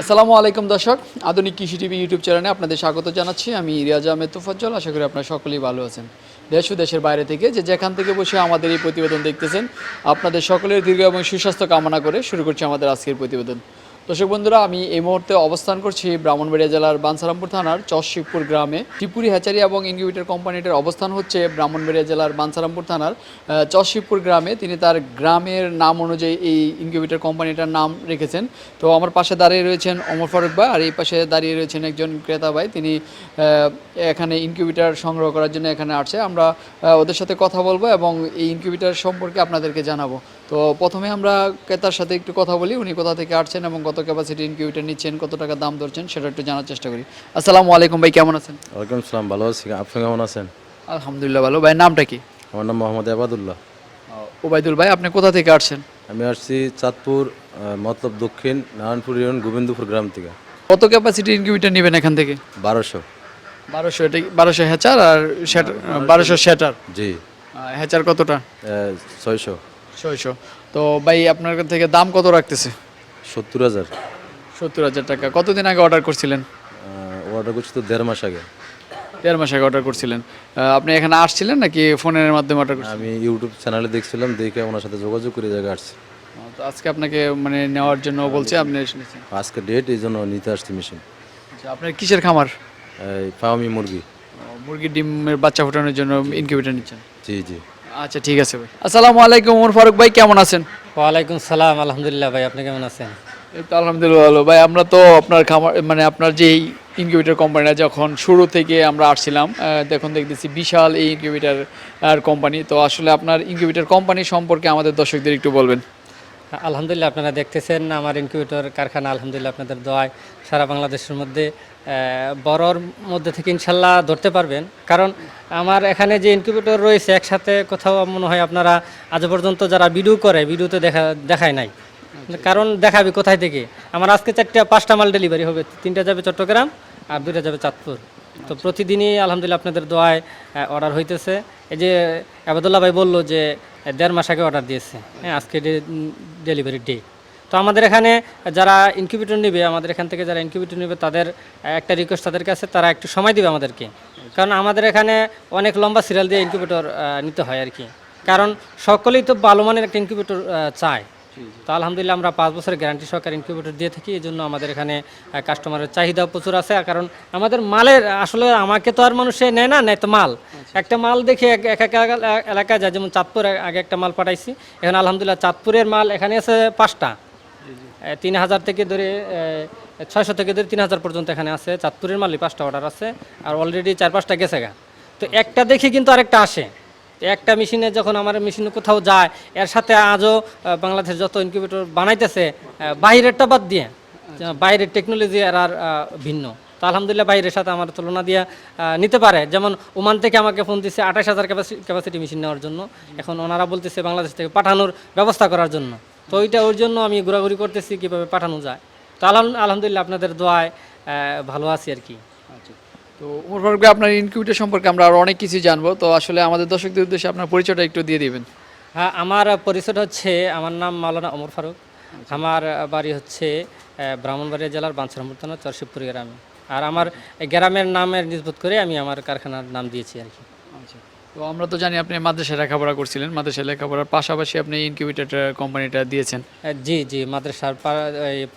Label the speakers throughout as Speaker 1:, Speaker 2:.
Speaker 1: আসসালামু আলাইকুম দর্শক। আধুনিক কৃষি টিভি ইউটিউব চ্যানেলে আপনাদের স্বাগত জানাচ্ছি। আমি রিয়াজ আহমেদ তুফাজ্জল। আশা করি আপনারা সকলেই ভালো আছেন। দেশ ও দেশের বাইরে থেকে যে যেখান থেকে বসে আমাদের এই প্রতিবেদন দেখতেছেন, আপনাদের সকলের দীর্ঘ এবং সুস্বাস্থ্য কামনা করে শুরু করছি আমাদের আজকের প্রতিবেদন। দর্শক বন্ধুরা, আমি এই মুহূর্তে অবস্থান করছি ব্রাহ্মণবাড়িয়া জেলার বানসারামপুর থানার চশিবপুর গ্রামে। ত্রিপুরি হ্যাচারি এবং ইনকিউবেটর কোম্পানিটার অবস্থান হচ্ছে ব্রাহ্মণবাড়িয়া জেলার বানসারামপুর থানার চশিবপুর গ্রামে। তিনি তার গ্রামের নাম অনুযায়ী এই ইনকিউবেটর কোম্পানিটার নাম রেখেছেন। তো আমার পাশে দাঁড়িয়ে রয়েছেন অমর ফারুক ভাই, আর এই পাশে দাঁড়িয়ে রয়েছেন একজন ক্রেতা ভাই। তিনি এখানে ইনকিউবেটর সংগ্রহ করার জন্য এখানে আসছে। আমরা ওদের সাথে কথা বলব এবং এই ইনকিউবেটর সম্পর্কে আপনাদেরকে জানাব। তো প্রথমে আমরা ক্রেতার সাথে একটু কথা বলি উনি কোথা থেকে আসছেন এবং কত ক্যাপাসিটি ইনকিউবেটর নিচ্ছেন কত টাকা দাম ধরছেন সেটা একটু জানার চেষ্টা করি। আসসালামু আলাইকুম ভাই কেমন আছেন?
Speaker 2: ওয়ালাইকুম আসসালাম ভালো আছি। আপনি কেমন আছেন?
Speaker 1: আলহামদুলিল্লাহ ভালো। ভাই নামটা কি?
Speaker 2: আমার নাম মোহাম্মদ আবাদুল্লাহ।
Speaker 1: ওবায়দুল ভাই আপনি কোথা থেকে আসছেন?
Speaker 2: আমি আসছি চাঁদপুর মতলব দক্ষিণ নারায়ণপুর ইউনিয়ন গোবিন্দপুর গ্রাম থেকে।
Speaker 1: কত ক্যাপাসিটি ইনকিউবেটর নেবেন এখান থেকে?
Speaker 2: বারোশো।
Speaker 1: বারোশো এটা বারোশো হ্যাচার আর বারোশো। শ্যাটার
Speaker 2: জি।
Speaker 1: হ্যাচার কতটা?
Speaker 2: ছয়শো।
Speaker 1: ছয়শো। তো ভাই আপনার থেকে দাম কত রাখতেছে?
Speaker 2: সত্তর হাজার।
Speaker 1: সত্তর হাজার টাকা। কতদিন আগে অর্ডার করছিলেন?
Speaker 2: অর্ডার করছি তো দেড় মাস আগে।
Speaker 1: দেড় মাস আগে অর্ডার করছিলেন। আপনি এখানে আসছিলেন নাকি ফোনের মাধ্যমে অর্ডার করছিলেন?
Speaker 2: আমি ইউটিউব চ্যানেলে দেখছিলাম দেখে ওনার সাথে যোগাযোগ করে জায়গায় আসছি।
Speaker 1: তো আজকে আপনাকে মানে নেওয়ার জন্য বলছে আপনি
Speaker 2: আজকে ডেট এই জন্য নিতে আসছি মেশিন
Speaker 1: আচ্ছা আপনার কিসের খামার?
Speaker 2: এই ফার্মি মুরগি।
Speaker 1: মুরগির ডিমের বাচ্চা ফোটানোর জন্য ইনকিউবেটর নিচ্ছেন।
Speaker 2: জি জি।
Speaker 1: আচ্ছা ঠিক আছে ভাই। আসসালামু আলাইকুম ওমর ফারুক ভাই কেমন আছেন?
Speaker 3: ওয়ালাইকুম সালাম আলহামদুলিল্লাহ ভাই আপনি কেমন আছেন?
Speaker 1: এই তো আলহামদুলিল্লাহ ভালো। ভাই আমরা তো আপনার খামার মানে আপনার যে ইনকিউবেটার কোম্পানিটা যখন শুরু থেকে আমরা আসছিলাম দেখুন দেখতেছি বিশাল এই ইনকিউবেটার কোম্পানি তো আসলে আপনার ইনকিউবেটার কোম্পানি সম্পর্কে আমাদের দর্শকদের একটু বলবেন।
Speaker 3: আলহামদুলিল্লাহ আপনারা দেখতেছেন আমার ইনকিউবেটর কারখানা আলহামদুলিল্লাহ আপনাদের দোয়ায় সারা বাংলাদেশের মধ্যে বড়র মধ্যে থেকে ইনশাল্লাহ ধরতে পারবেন। কারণ আমার এখানে যে ইনকিউবেটর রয়েছে একসাথে কোথাও মনে হয় আপনারা আজ পর্যন্ত যারা ভিডিও করে ভিডিওতে দেখা দেখায় নাই। কারণ দেখাবি কোথায় থেকে? আমার আজকে চারটা পাঁচটা মাল ডেলিভারি হবে। তিনটা যাবে চট্টগ্রাম আর দুইটা যাবে চাঁদপুর। তো প্রতিদিনই আলহামদুলিল্লাহ আপনাদের দোয়ায় অর্ডার হইতেছে। এই যে আবাদুল্লাহ ভাই বলল যে দেড় মাস আগে অর্ডার দিয়েছে। হ্যাঁ আজকে ডেলিভারি ডে তো আমাদের এখানে যারা ইনকিউবেটর নেবে, আমাদের এখান থেকে যারা ইনকিউবেটর নেবে, তাদের একটা রিকোয়েস্ট তাদের কাছে, তারা একটু সময় দেবে আমাদেরকে। কারণ আমাদের এখানে অনেক লম্বা সিরিয়াল দিয়ে ইনকিউবেটর নিতে হয় আর কি। কারণ সকলেই তো ভালো মানের একটা ইনকিউবেটর চায়। তো আলহামদুলিল্লাহ আমরা পাঁচ বছরের গ্যারান্টি সহকারে ইনকিউবেটর দিয়ে থাকি এই জন্য আমাদের এখানে কাস্টমারের চাহিদা প্রচুর আছে। কারণ আমাদের মালের আসলে আমাকে তো আর মানুষে নেয় না নেয় তো মাল। একটা মাল দেখে এক এক এলাকা- এলাকায় যায় যেমন চাঁদপুর আগে একটা মাল পাঠাইছি। এখন আলহামদুলিল্লাহ চাঁদপুরের মাল এখানে আছে পাঁচটা। তিন হাজার থেকে ধরে ছয়শো থেকে ধরে তিন হাজার পর্যন্ত এখানে আছে। চাঁদপুরের মালই পাঁচটা অর্ডার আছে আর অলরেডি চার পাঁচটা গেছে গা। তো একটা দেখে কিন্তু আরেকটা আসে। একটা মেশিনে যখন আমার মেশিনে কোথাও যায়, এর সাথে আজও বাংলাদেশের যত ইনকিউবেটর বানাইতেছে বাইরেরটা বাদ দিয়ে বাইরের টেকনোলজি আর আর ভিন্ন। তো আলহামদুলিল্লাহ বাইরের সাথে আমার তুলনা দিয়ে নিতে পারে। যেমন ওমান থেকে আমাকে ফোন দিচ্ছে আঠাশ হাজার ক্যাপাসিটি মেশিন নেওয়ার জন্য। এখন ওনারা বলতেছে বাংলাদেশ থেকে পাঠানোর ব্যবস্থা করার জন্য। তো ওইটা ওর জন্য আমি ঘোরাঘুরি করতেছি কীভাবে পাঠানো যায়। তো আলহাম- আলহামদুলিল্লাহ আপনাদের দোয়ায় ভালো আছি আর কি।
Speaker 1: আচ্ছা। তো ওমর ফারুক আপনার ইনকিউবেটর সম্পর্কে আমরা আরও অনেক কিছু জানব। তো আসলে আমাদের দর্শকদের উদ্দেশ্যে আপনার পরিচয়টা একটু দিয়ে দিবেন।
Speaker 3: হ্যাঁ আমার পরিচয়টা হচ্ছে আমার নাম মাওলানা ওমর ফারুক। আমার বাড়ি হচ্ছে ব্রাহ্মণবাড়িয়া জেলার বাঞ্ছারামপুর থানা চরশিবপুর গ্রামে। আর আমার গ্রামের নামের নিজবোধ করে আমি আমার কারখানার নাম দিয়েছি আর কি।
Speaker 1: আচ্ছা তো আমরা তো জানি আপনি মাদ্রাসায় লেখাপড়া করছিলেন। মাদ্রাসায় লেখাপড়ার পাশাপাশি আপনি ইনকিউবেটর কোম্পানিটা দিয়েছেন।
Speaker 3: জি জি মাদ্রাসার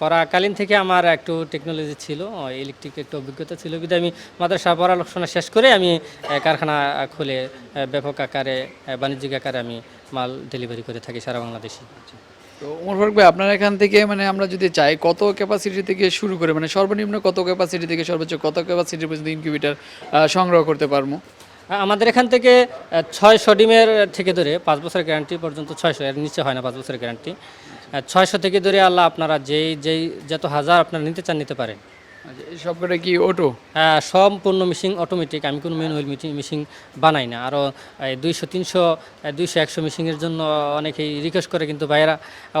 Speaker 3: পড়াকালীন থেকে আমার একটু টেকনোলজি ছিল ইলেকট্রিক একটু অভিজ্ঞতা ছিল। কিন্তু আমি মাদ্রাসা পড়াশোনা শেষ করে আমি কারখানা খুলে ব্যাপক আকারে বাণিজ্যিক আকারে আমি মাল ডেলিভারি করে থাকি সারা বাংলাদেশে।
Speaker 1: তো ওমর ফারুক ভাই আপনার এখান থেকে মানে আমরা যদি চাই কত ক্যাপাসিটি থেকে শুরু করে মানে সর্বনিম্ন কত ক্যাপাসিটি থেকে সর্বোচ্চ কত ক্যাপাসিটি পর্যন্ত ইনকিউবেটর সংগ্রহ করতে পারব?
Speaker 3: আমাদের এখান থেকে ছয়শো ডিমের থেকে ধরে পাঁচ বছরের গ্যারান্টি পর্যন্ত ছয়শো এর নিচে হয় না পাঁচ বছরের গ্যারান্টি ছয়শো থেকে ধরে আল্লাহ আপনারা যেই যেই যত হাজার আপনারা নিতে চান নিতে পারেন।
Speaker 1: আচ্ছা সবকটা কি অটো
Speaker 3: হ্যাঁ, সম্পূর্ণ মেশিন অটোমেটিক আমি কোনো ম্যানুয়াল মেশিন বানাই না। আরও দুইশো তিনশো দুইশো একশো মেশিনের জন্য অনেকেই রিকোয়েস্ট করে কিন্তু ভাইয়েরা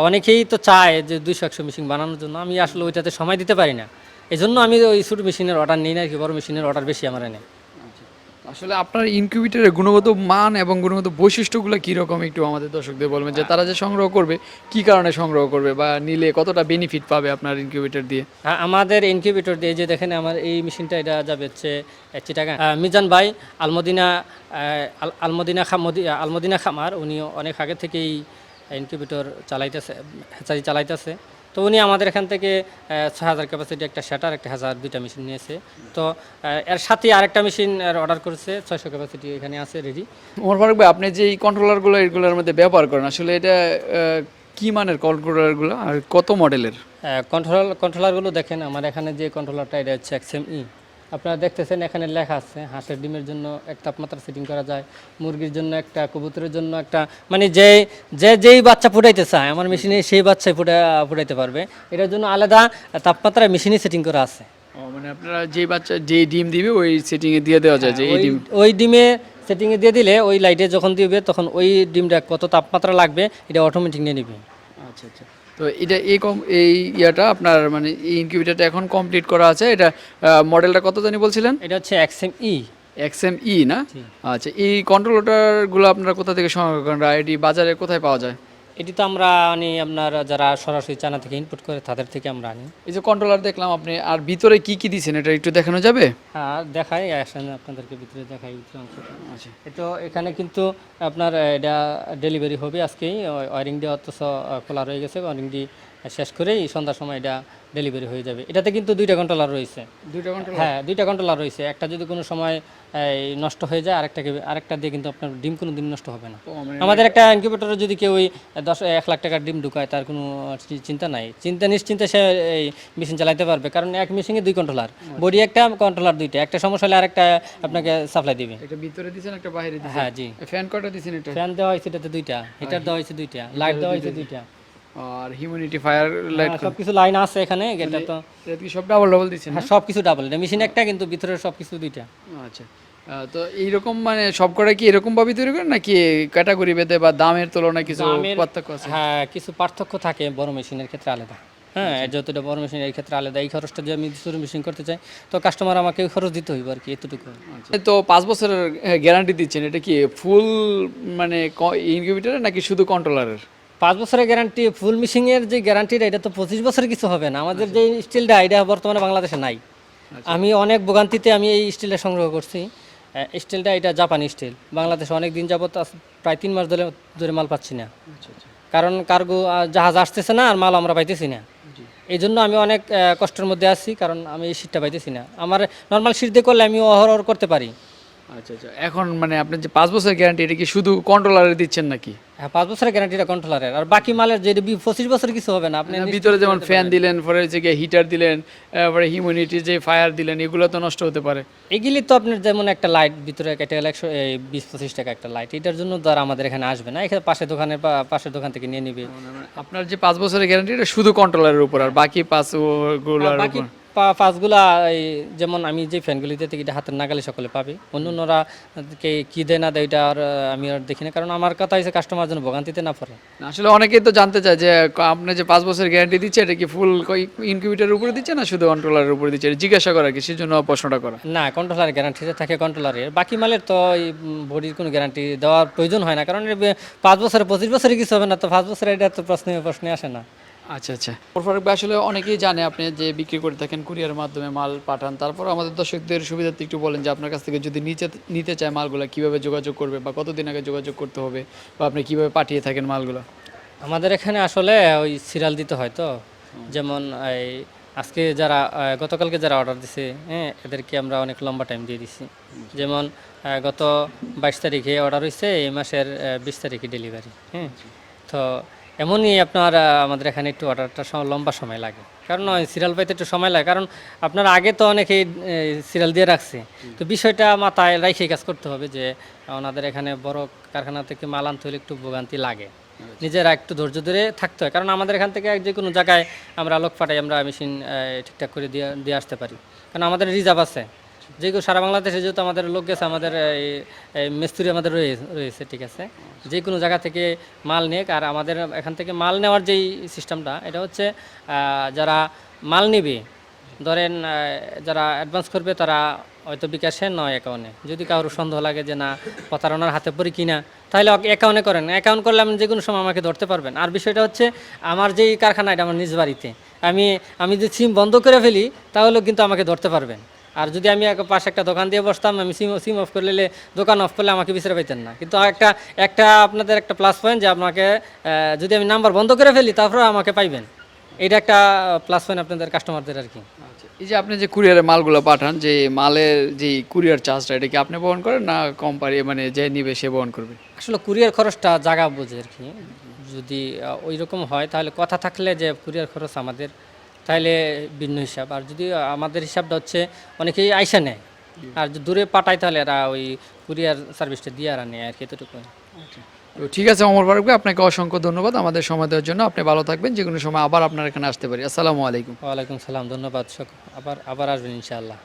Speaker 3: অনেকেই তো চায় যে দুইশো একশো মেশিন বানানোর জন্য। আমি আসলে ওইটাতে সময় দিতে পারি না। এই জন্য আমি ওই ছোটো মেশিনের অর্ডার নিই না আর কি বড় মেশিনের অর্ডার বেশি আমার এনে।
Speaker 1: আচ্ছা। তো আসলে আপনার ইনকিউবেটরের গুণগত মান এবং গুণগত বৈশিষ্ট্যগুলো কীরকম একটু আমাদের দর্শকদের বলবেন? যে তারা যে সংগ্রহ করবে কি কারণে সংগ্রহ করবে বা নিলে কতটা বেনিফিট পাবে আপনার ইনকিউবেটর দিয়ে?
Speaker 3: হ্যাঁ, আমাদের ইনকিউবেটর দিয়ে যে দেখেন আমার এই মেশিনটা এটা যাবে হচ্ছে চিটাগা মিজান ভাই আলমদিনা আল- আলমদিনা খামদি আলমদিনা খামার উনি অনেক আগে থেকেই ইনকিউবেটর চালাইতেছে হ্যাচারি চালাইতেছে। তো উনি আমাদের এখান থেকে ছয় হাজার ক্যাপাসিটি একটা শাটার একটা হাজার দুইটা মেশিন নিয়েছে। তো এর সাথে আরেকটা মেশিন অর্ডার করেছে ছয়শো ক্যাপাসিটি এখানে আছে রেডি
Speaker 1: ওমর ফারুক ভাই আপনি যে এই কন্ট্রোলারগুলো এগুলোর মধ্যে ব্যবহার করেন আসলে এটা কী কি মানের কন্ট্রোলারগুলো আর কত মডেলের
Speaker 3: কন্ট্রোলার কন্ট্রোলারগুলো দেখেন আমার এখানে যে কন্ট্রোলারটা এটা হচ্ছে এক্সএমই আপনারা দেখতেছেন এখানে লেখা আছে হাঁসের ডিমের জন্য এক তাপমাত্রা সেটিং করা যায় মুরগির জন্য একটা কবুতরের জন্য একটা মানে যে যে যেই বাচ্চা ফুটাইতে চায় আমার মেশিনে সেই বাচ্চাই ফুটা ফুটাইতে পারবে। এটার জন্য আলাদা তাপমাত্রা মেশিনে সেটিং করা আছে।
Speaker 1: মানে আপনারা যে বাচ্চা যে ডিম দিবে ওই সেটিংয়ে দিয়ে দেওয়া যায় যে এই ডিম।
Speaker 3: ওই ডিমে সেটিংয়ে দিয়ে দিলে ওই লাইটে যখন দিবে তখন ওই ডিমটা কত তাপমাত্রা লাগবে এটা অটোমেটিক নিয়ে নিবে।
Speaker 1: আচ্ছা আচ্ছা। তো এটা এই কম এই ইয়াটা আপনার মানে এই ইনকিউবেটারটা এখন কমপ্লিট করা আছে। এটা মডেলটা কত জানি বলছিলেন?
Speaker 3: এটা হচ্ছে এক্সএমই
Speaker 1: এক্সএম ই না? আচ্ছা এই কন্ট্রোলারগুলো আপনারা কোথা থেকে সংগ্রহ করেন? আইডি বাজারে কোথায় পাওয়া যায়?
Speaker 3: এটি তো আমরা আনি আপনার যারা সরাসরি চানা থেকে ইনপুট করে তাদের থেকে আমরা আনি।
Speaker 1: এই যে কন্ট্রোলার দেখলাম আপনি আর ভিতরে কি কি দিয়েছেন এটা একটু দেখানো যাবে?
Speaker 3: হ্যাঁ দেখাই আসেন আপনাদেরকে ভিতরে দেখাই ভিতরে অংশটা।
Speaker 1: আচ্ছা।
Speaker 3: তো এখানে কিন্তু আপনার এটা ডেলিভারি হবে আজকেই ওয়ারিং দিয়ে অথচ খোলা রয়ে গেছে ওয়ারিং দিয়ে শেষ করেই সন্ধ্যার সময় এটা ডেলিভারি হয়ে যাবে। এটাতে কিন্তু দুইটা কন্ট্রোলার রয়েছে।
Speaker 1: দুইটা কন্ট্রোলার
Speaker 3: হ্যাঁ দুইটা কন্ট্রোলার রয়েছে। একটা যদি কোনো সময় নষ্ট হয়ে যায় আরেকটাকে আরেকটা দিয়ে কিন্তু আপনার ডিম কোনো দিন নষ্ট হবে না।
Speaker 1: মানে
Speaker 3: আমাদের একটা ইনকিউবেটরে যদি কেউ ওই দশ এক লাখ টাকার ডিম ঢুকায় তার কোনো চিন্তা নাই। চিন্তা নিশ্চিন্তে সে এই মেশিন চালাতে পারবে। কারণ এক মেশিনে দুই কন্ট্রোলার বডি একটা কন্ট্রোলার দুইটা। একটা সমস্যা হলে আরেকটা আপনাকে সাপ্লাই দিবে।
Speaker 1: এটা ভিতরে দিছেন একটা বাইরে দিছেন?
Speaker 3: হ্যাঁ জি।
Speaker 1: ফ্যান কয়টা দিছেন এটা?
Speaker 3: ফ্যান দেওয়া হয়েছে এটাতে দুইটা। হিটার দেওয়া হয়েছে দুইটা। লাইট দেওয়া হয়েছে দুইটা।
Speaker 1: আর হিউম্যানিটি ফায়ার লাইট
Speaker 3: সব কিছু লাইন আছে এখানে এটা তো।
Speaker 1: এটা কি সব ডাবল ডাবল দিছেন
Speaker 3: হ্যাঁ সব কিছু ডাবল এটা মেশিন একটা কিন্তু ভিতরে সব কিছু দুইটা।
Speaker 1: আচ্ছা। তো এইরকম মানে সব কটা কি এরকম ভাবে তৈরি করেন নাকি ক্যাটাগরি ভেদে বা দামের তুলনায় কিছু পার্থক্য আছে?
Speaker 3: হ্যাঁ কিছু পার্থক্য থাকে বড় মেশিনের ক্ষেত্রে আলাদা। হ্যাঁ যতটা বড় মেশিন এই ক্ষেত্রে আলাদা এই খরচটা যদি আমি ছোটো মেশিন করতে চাই তো কাস্টমার আমাকে খরচ দিতে হইব আর কি এতটুকু।
Speaker 1: তো পাঁচ বছরের গ্যারান্টি দিচ্ছেন এটা কি ফুল মানে ইনকিউবেটরের নাকি শুধু কন্ট্রোলারের
Speaker 3: পাঁচ বছরের গ্যারান্টি ফুল মিশিংয়ের যে গ্যারান্টিটা এটা তো পঁচিশ বছরের কিছু হবে না। আমাদের যে স্টিলটা এটা বর্তমানে বাংলাদেশে নাই। আমি অনেক ভোগান্তিতে আমি এই স্টিলটা সংগ্রহ করছি। স্টিলটা এটা জাপানি স্টিল বাংলাদেশে অনেক দিন যাবত প্রায় তিন মাস ধরে ধরে মাল পাচ্ছি না। কারণ কার্গো জাহাজ আসতেছে না আর মাল আমরা পাইতেছি না। এই জন্য আমি অনেক কষ্টের মধ্যে আছি কারণ আমি এই শীতটা পাইতেছি না। আমার নর্মাল শীত দিয়ে করলে আমি অহরহ করতে পারি।
Speaker 1: আচ্ছা আচ্ছা। এখন মানে আপনি যে পাঁচ বছরের গ্যারান্টি এটা কি শুধু কন্ট্রোলারে দিচ্ছেন নাকি?
Speaker 3: হ্যাঁ পাঁচ বছরের গ্যারান্টিটা কন্ট্রোলারের আর বাকি মালের যে পঁচিশ বছর কিছু হবে না আপনি
Speaker 1: ভিতরে যেমন ফ্যান দিলেন পরে হচ্ছে গিয়ে হিটার দিলেন তারপরে হিউম্যানিটি যে ফায়ার দিলেন এগুলো তো নষ্ট হতে পারে।
Speaker 3: এগুলি তো আপনার যেমন একটা লাইট ভিতরে কেটে গেলে একশো বিশ পঁচিশ টাকা একটা লাইট এটার জন্য তো আর আমাদের এখানে আসবে না। এখানে পাশে দোকানের পা- পাশের দোকান থেকে নিয়ে নিবে।
Speaker 1: মানে আপনার যে পাঁচ বছরের গ্যারান্টি এটা শুধু কন্ট্রোলারের উপর আর বাকি
Speaker 3: পাঁচগুলার পাঁচগুলা এই যেমন আমি যে ফ্যানগুলি দিতে এটা হাতের নাগালে সকলে পাবে অন্য অন্যরা কে কি দেয় না দেয় এটা আর আমি আর দেখি না। কারণ আমার কথা হচ্ছে কাস্টমার যেন ভোগান্তিতে না পড়ে।
Speaker 1: আসলে অনেকেই তো জানতে চায় যে আপনি যে পাঁচ বছরের গ্যারান্টি দিচ্ছে এটা কি ফুল ইনকিউবেটারের উপরে দিচ্ছে না শুধু কন্ট্রোলারের উপরে দিচ্ছে? জিজ্ঞাসা করা কি সেই জন্য প্রশ্নটা করা।
Speaker 3: না কন্ট্রোলার গ্যারান্টিতে থাকে কন্ট্রোলারের বাকি মালের তো এই বডির কোনো গ্যারান্টি দেওয়ার প্রয়োজন হয় না। কারণ পাঁচ বছরে পঁচিশ বছরে কিছু হবে না তো পাঁচ বছরে এটা তো প্রশ্নে প্রশ্নে আসে না।
Speaker 1: আচ্ছা আচ্ছা। ফারুক ভাই আসলে অনেকেই জানে আপনি যে বিক্রি করে থাকেন কুরিয়ার মাধ্যমে মাল পাঠান। তারপর আমাদের দর্শকদের সুবিধার্থে একটু বলেন যে আপনার কাছ থেকে যদি নিচে নিতে চায় মালগুলো কীভাবে যোগাযোগ করবে বা কতদিন আগে যোগাযোগ করতে হবে বা আপনি কীভাবে পাঠিয়ে থাকেন মালগুলো?
Speaker 3: আমাদের এখানে আসলে ওই সিরিয়াল দিতে হয় তো। যেমন এই আজকে যারা গতকালকে যারা অর্ডার দিছে হ্যাঁ এদেরকে আমরা অনেক লম্বা টাইম দিয়ে দিছি। যেমন গত বাইশ তারিখে অর্ডার হয়েছে এই মাসের বিশ তারিখে ডেলিভারি হ্যাঁ। তো এমনই আপনার আমাদের এখানে একটু অর্ডারটা লম্বা সময় লাগে। কারণ সিরিয়াল পাইতে একটু সময় লাগে। কারণ, আপনার আগে তো অনেকেই সিরিয়াল দিয়ে রাখছে। তো বিষয়টা মাথায় রেখে কাজ করতে হবে যে, ওনাদের এখানে বড় কারখানা থেকে মাল আনতে হলে একটু ভোগান্তি লাগে। নিজেরা একটু ধৈর্য ধরে থাকতে হয়। কারণ, আমাদের এখান থেকে যে কোনো জায়গায় আমরা লোক পাঠাই, আমরা মেশিন ঠিকঠাক করে দিয়ে দিয়ে আসতে পারি। কারণ, আমাদের রিজার্ভ আছে। যে কেউ সারা বাংলাদেশে যেহেতু আমাদের লোক গেছে, আমাদের এই মিস্ত্রি আমাদের রয়েছে, ঠিক আছে? যে কোনো জায়গা থেকে মাল নিয়ে আর আমাদের এখান থেকে মাল নেওয়ার যেই সিস্টেমটা, এটা হচ্ছে যারা মাল নেবে, ধরেন যারা অ্যাডভান্স করবে, তারা হয়তো বিকাশে নয় অ্যাকাউন্টে যদি কারোর সন্দেহ লাগে যে না, প্রতারণার হাতে পড়ি কিনা, তাহলে অ্যাকাউন্টে করেন। অ্যাকাউন্ট করলে আপনি যে কোনো সময় আমাকে ধরতে পারবেন। আর বিষয়টা হচ্ছে, আমার যেই কারখানা, এটা আমার নিজ বাড়িতে। আমি আমি যদি সিম বন্ধ করে ফেলি, তাহলেও কিন্তু আমাকে ধরতে পারবেন। আর যদি আমি এক পাশে একটা দোকান দিয়ে বসতাম আমি সিম সিম অফ করলে দোকান অফ করলে আমাকে বিচারে পাইতেন না। কিন্তু একটা একটা আপনাদের একটা প্লাস পয়েন্ট যে আপনাকে যদি আমি নাম্বার বন্ধ করে ফেলি তারপরে আমাকে পাইবেন। এটা একটা প্লাস পয়েন্ট আপনাদের কাস্টমারদের আর কি।
Speaker 1: আচ্ছা এই যে আপনি যে কুরিয়ারের মালগুলো পাঠান যে মালের যে কুরিয়ার চার্জটা এটা কি আপনি বহন করেন না কোম্পানি মানে যে নিবে সে বহন করবে?
Speaker 3: আসলে কুরিয়ার খরচটা জায়গা বোঝে আর কি। যদি ওই রকম হয় তাহলে কথা থাকলে যে কুরিয়ার খরচ আমাদের তাহলে ভিন্ন হিসাব। আর যদি আমাদের হিসাবটা হচ্ছে অনেকেই আইসা নেয়। আর যদি দূরে পাঠায় তাহলে এরা ওই কুরিয়ার সার্ভিসটা দিয়ে আর নেয় আর কি এতটুকু
Speaker 1: তো ঠিক আছে অমর ফারুক ভাই আপনাকে অসংখ্য ধন্যবাদ। আমাদের সময় দেওয়ার জন্য আপনি ভালো থাকবেন। যে কোনো সময় আবার আপনার এখানে আসতে পারি। আসসালামু আলাইকুম।
Speaker 3: ওয়ালাইকুম সালাম ধন্যবাদ। আবার আবার আসবেন ইনশাআল্লাহ।